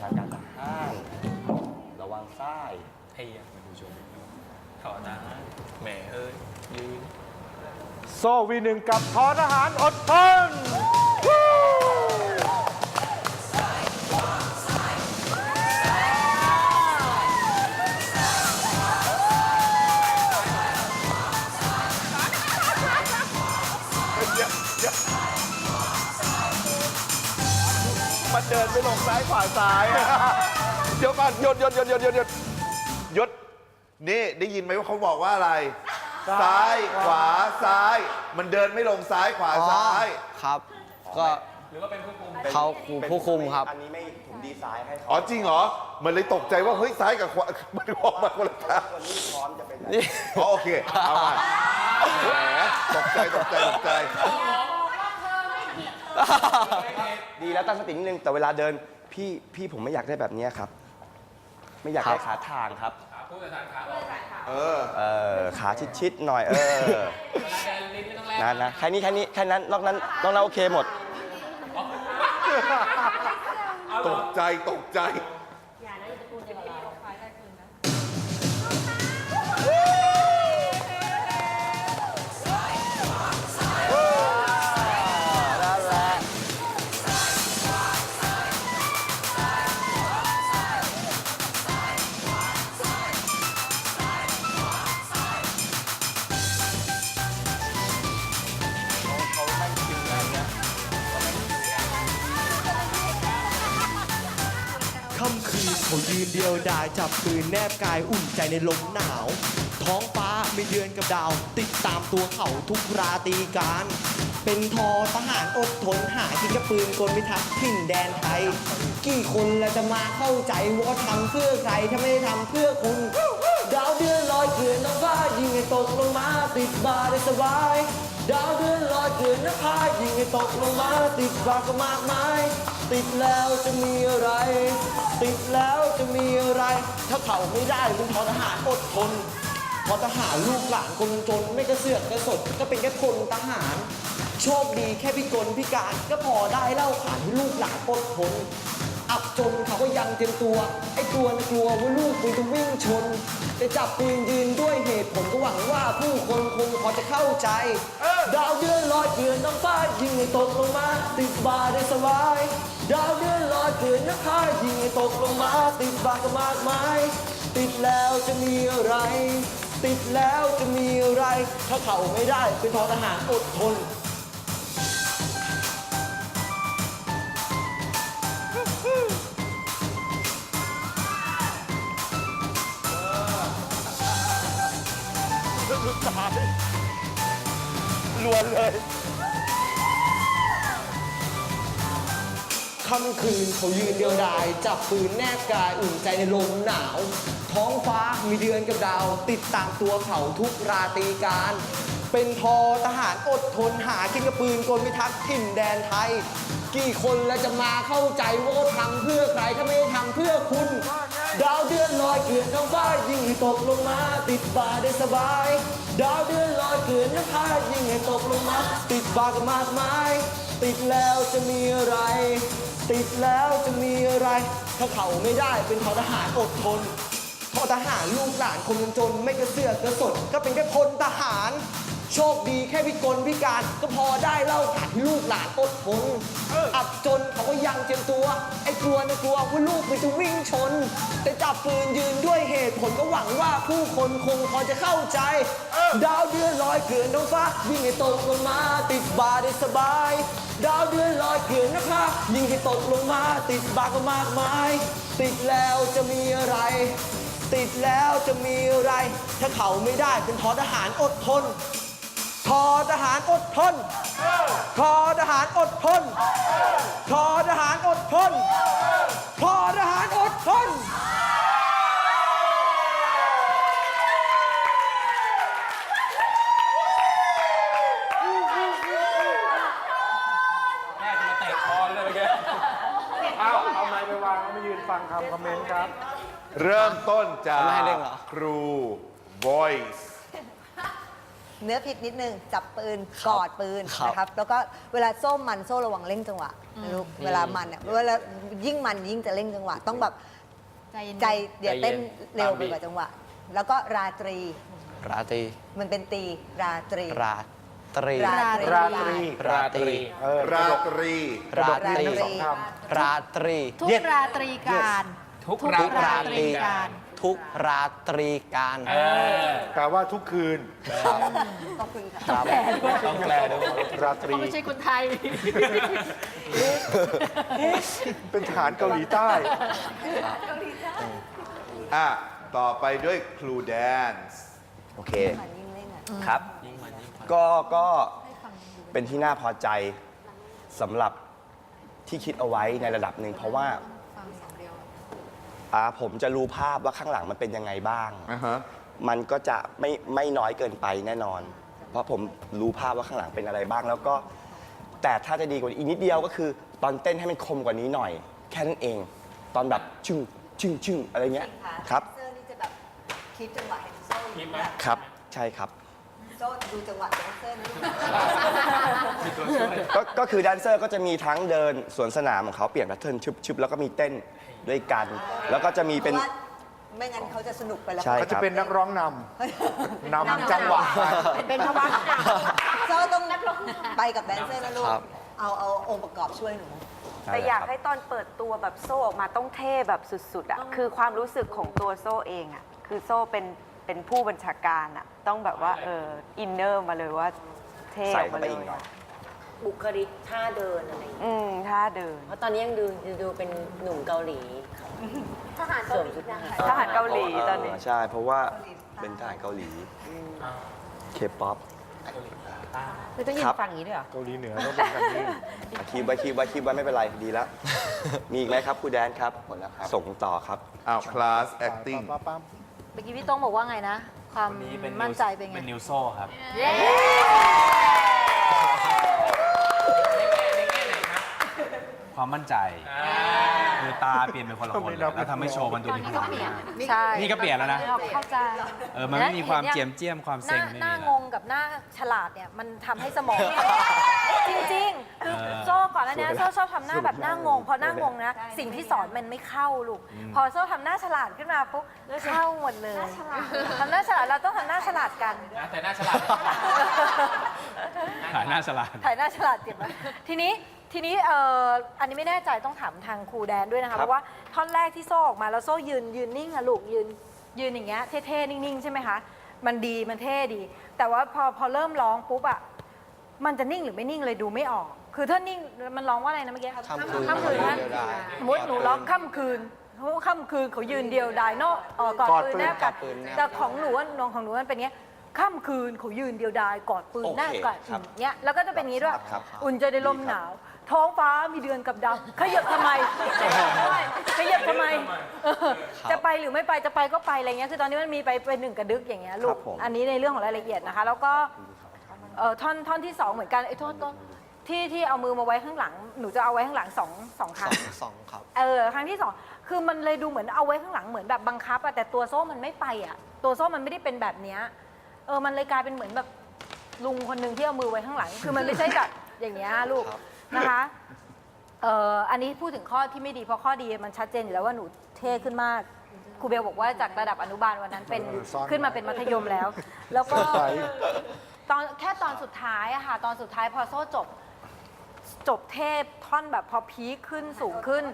ชาการทหางระวังซ้ายไอ้ยังมาดูชมขอนะแหมเอ้ยยืน โซวีหนึ่งกับทอทหารอดทน ดินไปลงซ้ายขวาซ้ายอะเดี๋ยวก่อนหยุดหยุดหยุดหยุดหยุดหยุดหยุดนี่ได้ยินไหมว่าเขาบอกว่าอะไร ซ้ายขวาซ้าย มันเดินไม่ลงซ้ายขวาซ้าย ครับ ก็หรือว่าเป็นผู้คุมเขาครูผู้คุมครับ อันนี้ไม่ผมดีไซน์ให้เขาอ๋อจริงเหรอ มันเลยตกใจว่าเฮ้ยซ้ายกับขวา มันออกมาคนละทางวันนี้พร้อมจะเป็นนี่ อ๋อโอเค เอามาแหมตกใจตกใจตกใจ ดีแล้วตั้งสตินิดนึงแต่เวลาเดินพี่พี่ผมไม่อยากได้แบบเนี้ยครับ ไม่อยากได้ขาทางครับ ผู้จัดการขาออกเออเออขาชิดๆหน่อยเออเวลาเดินลิ้นไม่ต้องแลกนะนะแค่นี้แค่นี้แค่นั้นนอกนั้นนอกนั้นโอเคหมดตกใจตกใจ เขายืนเดียวดายจับปืนแนบกายอุ่นใจในลมหนาว ท้องฟ้ามีเดือนกับดาว ติดตามตัวเขาทุกราตรีการ เป็นทอทหารอดทนหากินกับปืนกลพิทักษ์ถิ่นแดนไทย กี่คนเราจะมาเข้าใจว่าทำเพื่อใครถ้าไม่ได้ทำเพื่อคุณ ดาวเดือนลอยเกลื่อนน้ำฟ้ายิงให้ตกลงมาติดบาได้สบาย ดาวเดือนลอยเกลื่อนน้ำฟ้ายิงให้ตกลงมาติดบาก็มากมาย ติดแล้วจะมีอะไร ติดแล้วจะมีอะไร ถ้าเขาไม่ได้เป็นทอทหารอดทนพอทหารลูกหลานคนจนไม่กระเสือกกระสดก็เป็นแค่คนทหาร โชคดีแค่พิกลพิการก็พอได้เล่าขานให้ลูกหลานอดทน อับจนเขาก็ยังเตรียมตัว ไอ้ตัวน่ะกลัวว่าลูกปืนจะวิ่งชนจะจับปืนยืนด้วยเหตุผลก็หวังว่าผู้คนคงพอจะเข้าใจดาวเดือนลอยเกลื่อนน้ำฟ้ายิงให้ตกลงมา ติดบาได้สบาย ดาวเดือนลอยเกลื่อนน้ำฟ้ายิงให้ตกลงมา ติดบาก็มากมาย ติดแล้วจะมีอะไร ติดแล้วจะมีอะไร ถ้าเขาไม่ได้เป็นทอทหารอดทน ค่ำคืนเขายืนเดียวดาย จับปืนแนบกายอุ่นใจในลมหนาว ท้องฟ้ามีเดือนกับดาว ติดตามตัวเขาทุกราตรีการ เป็นทอทหารอดทนหากินกับปืนกลพิทักษ์ถิ่นแดนไทย กี่คนแล้วจะมาเข้าใจว่าเขาทำเพื่อใครถ้าไม่ได้ทำเพื่อคุณ ดาวเดือนลอยเกลื่อนท้องฟ้ายิงให้ตกลงมา ติดบาได้สบาย ดาวเดือนลอยเกลื่อนน้ำพายิงให้ตกลงมา ติดบาก็มากมาย ติดแล้วจะมีอะไร ติดแล้วจะมีอะไร ถ้าเขาไม่ได้เป็นทหารอดทนทอทหารลูกหลานคนจนไม่กระเสือกกระสดก็เป็นแค่พลทหาร โชคดีแค่พิกลพิการก็พอได้เล่าผ่านลูกหลานอดทนอับจนเขาก็ยังเจียมตัว ไอ้กลัวนะกลัวว่าลูกมันจะวิ่งชน แต่จับปืนยืนด้วยเหตุผลก็หวังว่าผู้คนคงพอจะเข้าใจดาวเดือนลอยเกลื่อนท้องฟ้าวิ่งให้ตกลงมาติดบาได้สบาย ดาวเดือนลอยเกลื่อนนะคะยิงให้ตกลงมาติดบาก็มากมาย ติดแล้วจะมีอะไร ติดแล้วจะมีอะไร ถ้าเขาไม่ได้เป็นทอทหารอดทน ทอทหารอดทนทอทหารอดทนทอทหารอดทนทอทหารอดทนแม่จะมาเตะคอเลยเมื่อกี้เอาเอาไม้ไปวางแล้วมายืนฟังคำคอมเมนต์ครับ เริ่มต้นจากเขาไม่ให้เร่งเหรอครู voice เนื้อผิดนิดนึง จับปืนกอดปืนครับนะครับ แล้วก็เวลาโซ่มันโซ่ระวังเร่งจังหวะนะลูกเวลามันเนี่ยเวลายิ่งมันยิ่งจะเร่งจังหวะ ต้องแบบใจเย็นใจอย่าเต้นใจเย็นเร็วตามไปบีทกว่าจังหวะ แล้วก็ราตรีราตรีมันเป็นตีราตรี ราตรี ราตรี ราตรีราตรี เออราตรี ราตรี ราตรี ราตรี ทุกราตรีการ ทุกทุกราราตตรีรีกาการร ทุกราตรีการเออแปลว่าทุกคืน ขอบคุณค่ะครับต้องแปลด้วยราตรีเขาไม่ใช่คนไทย เป็นทหารเกาหลีใต้อะต่อไปด้วยครูแดนซ์โอเคมันยิ่งเล่นอะครับ ก็ก็เป็นที่น่าพอใจสำหรับที่คิดเอาไว้ในระดับหนึ่งเพราะว่า อ่าผมจะรู้ภาพว่าข้างหลังมันเป็นยังไงบ้าง อ่าฮะ มันก็จะไม่ไม่น้อยเกินไปแน่นอน เพราะผมรู้ภาพว่าข้างหลังเป็นอะไรบ้าง แล้วก็ แต่ถ้าจะดีกว่านี้อีกนิดเดียวก็คือ ตอนเต้นให้มันคมกว่านี้หน่อย แค่นั้นเอง ตอนแบบชึ่งชึ่งชึ่งอะไรเงี้ย ครับ เซอร์นี่จะแบบคิดจังหวะเห็นโซ่คิดไหม ครับ ใช่ครับ โซ่ดูจังหวะแดนเซอร์นี่ก็ก็คือแดนเซอร์ก็จะมีทั้งเดินสวนสนามของเขาเปลี่ยนแพทเทิร์นชึบๆแล้วก็มีเต้นด้วยกัน แล้วก็จะมีเป็น พราะว่าไม่งั้นเขาจะสนุกไปแล้วใช่ เขาจะเป็นนักร้องนำนำจังหวะไปเป็นภาวะโซ่ต้องไปกับแดนเซอร์นะลูก ครับ เอาเอาองค์ประกอบช่วยหนู แต่อยากให้ตอนเปิดตัวแบบโซ่ออกมาต้องเท่แบบสุดๆอะคือความรู้สึกของตัวโซ่เองอะคือโซ่เป็น เป็นผู้บัญชาการอะต้องแบบว่าเอออินเนอร์มาเลยว่าเท่ใส่ออกเข้ามาไปเลอีกยหน่อยบุคลิกท่าเดินอะไรอย่างเงี้ยอืมท่าเดิน เพราะตอนนี้ยังดูดูเป็นหนุ่มเกาหลีทหารสวมชุดทหารทหารเกาหลีตอนนี้ ใช่ เพราะว่าเป็นทหารเกาหลีเคป๊อปคือต้องยืครันบฟังอย่างนี้ด้วยเหรอ เกาหลีเหนือต้องเป็นแบบนี้คีบไว้คีบไว้คีบไว้ไม่เป็นไรดีแล้ว มีอีกไหมครับครูแดนครับหมดแล้วครับส่งต่อครับ อ้าวคลาส acting ปั๊บปั๊บ เมื่อกี้พี่โต้งบอกว่าไงนะ ความวันนี้เป็นมั่นใจเป็นไง เป็นนิวโซ่ครับเย้ความมั่นใจ คือตาเปลี่ยนเป็นคนละคนเลยแล้วทำให้โชว์มันดูมีพลังมากใช่นี่ก็เปลี่ยนแล้วนะ เข้าใจ เออ มันไม่มีความเจียมเจียมความหเซ็น้างไม่หน้ามีงแล้ว งกับหน้าฉลาดเนี่ยมันทำให้สมอง จริงๆ คือเออโซ่ก่อนแล้วเนี่ยโซ่ชอบทำหน้าแบบหน้างง พอหน้างงนะ สิ่งที่สอนมันไม่เข้าลูก พอโซ่ทำหน้าฉลาดขึ้นมาปุ๊บเข้าหมดเลยทำหน้าฉลาดเราต้องทำหน้าฉลาดกัน แต่หน้าฉลาด ถ่ายหน้าฉลาด ถ่ายหน้าฉลาดเก็บไว้ทีนี้ทีนี้เอ่ออันนี้ไม่แน่ใจต้องถามทางครูแดนด้วยนะคะ ครับ เพราะว่าท่อนแรกที่โซ่ออกมาแล้วโซ่ยืนยืนนิ่งอะลูกยืนยืนอย่างเงี้ยเท่ๆนิ่งๆใช่ไหมคะ มันดีมันเท่ดี แต่ว่าพอพอเริ่มร้องปุ๊บอะมันจะนิ่งหรือไม่นิ่งเลยดูไม่ออก คือถ้านิ่งมันร้องว่าอะไรนะเมื่อกี้ค่ำคืนค่ำคืนนะ เดียวดาย สมมติหนูร้องค่ำคืนเขาค่ำคืนเขายืนเดียวดายเนาะเอ่อกอดกอดปืนปืนแนบกัดกอดปืนแนบแต่ของหนูว่าน้องของหนูมันเป็นเงี้ย ค่ำคืนเขายืนเดียวดายกอดปืนโอเคแนบกัดครับเงี้ยแล้วก็จะเป็นอย่างนี้ด้วย ครับอุ่นใจในลมหนาว ท้องฟ้ามีเดือนกับดาวขยับทำไมขยับทำไมเออจะไปหรือไม่ไปจะไปก็ไปอะไรเงี้ยคือตอนนี้มันมีไปเป็นหนึ่งกระดึกอย่างเงี้ยลูครักบผม อันนี้ในเรื่องของรายละเอียดนะคะ แล้วก็เอ่อท่อนท่อนที่สองเหมือนกันไอ้โทษโทษที่ที่เอามือมาไว้ข้างหลัง หนูจะเอาไว้ข้างหลังสองสองคสรั้องงสองครับ เออครั้งที่สองคือมันเลยดูเหมือนเอาไว้ข้างหลังเหมือนแบบบังคับอะแต่ตัวโซ่มันไม่ไปอะตัวโซ่มันไม่ได้เป็นแบบเนี้ยเออมันเลยกลายเป็นเหมือนแบบลุงคนหนึ่งที่เอามือไว้ข้างหลัง คือมันไม่ใช่แบบอย่างเงี้ยลูกครับนะคะเอ่ออันนี้พูดถึงข้อที่ไม่ดีเพราะข้อดีมันชัดเจนอยู่แล้วว่าหนูเท่ขึ้นมากครูเบลบอกว่าจากระดับอนุบาลวันนั้นเป็นเออซ่อน ขึ้นมาเป็นมัธยมแล้ว แล้วก็ใช่ตอนแค่ตอนสุดท้ายอะค่ะ ตอนสุดท้ายพอโซ่จบ จบเทพท่อนแบบพอพีคขึ้นสูงขึ้น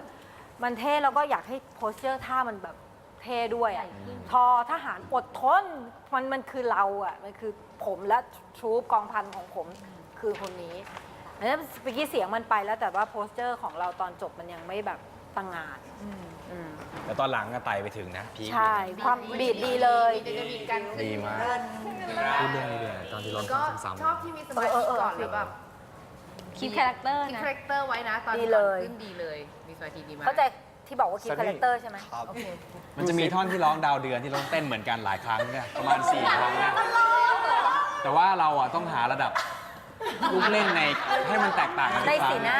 มันเท่แล้วก็อยากให้โพสเจอร์ท่ามันแบบ เท่ด้วยอะทอทหารอดทนมันมันคือเราอะมันคือผมและทรูปกองพันของผมคือคนนี้แล้วเมื่อกี้เสียงมันไปแล้วแต่ว่าโพสเจอร์ของเราตอนจบมันยังไม่แบบตังงานอืมแต่ตอนหลังก็ไต่ไปถึงนะพีคใช่ความบีดดีเลยดีมากพูดเรื่องนี้เลยตอนที่ร้องซ้ำๆชอบที่มีสมาธิก่อนแล้วแบบคีปคาแรคเตอร์มีนะคาแรคเตอร์ไว้นะ ตอนดีเลยขึ้นดีเลย มีสมาธิดีมากเข้าใจ ที่บอกว่าคีปคาแรคเตอร์ใช่ไหมครับ โอเคมันจะมีท่อนที่ร้องดาวเดือนที่ร้องเต้นเหมือนกันหลายครั้งเนี่ยประมาณ4ครั้งเนี่ยแต่ว่าเราอะต้องหาระดับ ลูกเล่นในให้มันแตกต่างกันทุกในครั้งสีหน้า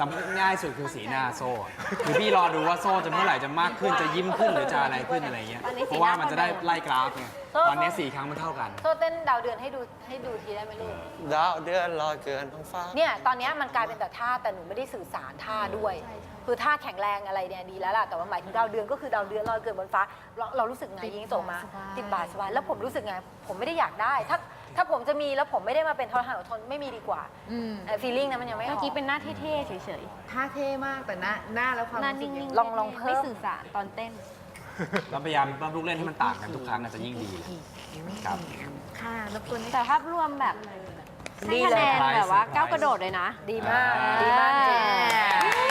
สำคัญง่ายสุดคือสีหน้าโซ่อะคือพี่รอดูว่าโซ่จะเมื่อไหร่จะมากขึ้นจะยิ้มขึ้นหรือจะอะไรขึ้นอะไรเงี้ยตอนนี้สีเพราะว่าหน้ามันจะได้ไล่กราฟไงโซ่ตอนนี้สี่ครั้งมันเท่ากัน โซ่เต้นดาวเดือนให้ดูให้ดูทีได้ไหมลูก ดาวเดือนลอยเกินท้องฟ้า เนี่ยตอนเนี้ยมันกลายเป็นแต่ท่าแต่หนูไม่ได้สื่อสารท่าด้วย คือท่าแข็งแรงอะไรเนี่ยดีแล้วล่ะแต่ว่าหมายถึงดาวเดือนก็คือดาวเดือนลอยเกินบนฟ้าเราเรารู้สึกไงยิงส่งมา ติดบาทสบายแล้วผมรู้สึกไงผมไม่ได้อยากได้ ถ้า ถ้าผมจะมีแล้วผมไม่ได้มาเป็นทรหารอดทนไม่มีดีกว่าฟีลลิ่งนั้นมันยังไม่อเมื่ออก กี้เป็นหน้าเท่ๆเฉยท่าเท่มากแต่หน้าหน้าแล้วความๆหน้ารู้สึนิ่กงยังๆลองลองเพิ่ม ไม่สื่อสารตอนเต้น เราพยายามปรับลูกเล่นให้มันต่างกันทุกครั้งอาจจะยิ่งดีครับ ค่ะรบกวนแต่ภาพรวมแบบดีให้คะเลยแนนแบบว่าก้าวกระโดดเลยนะ ดีมาก ดีมากจริง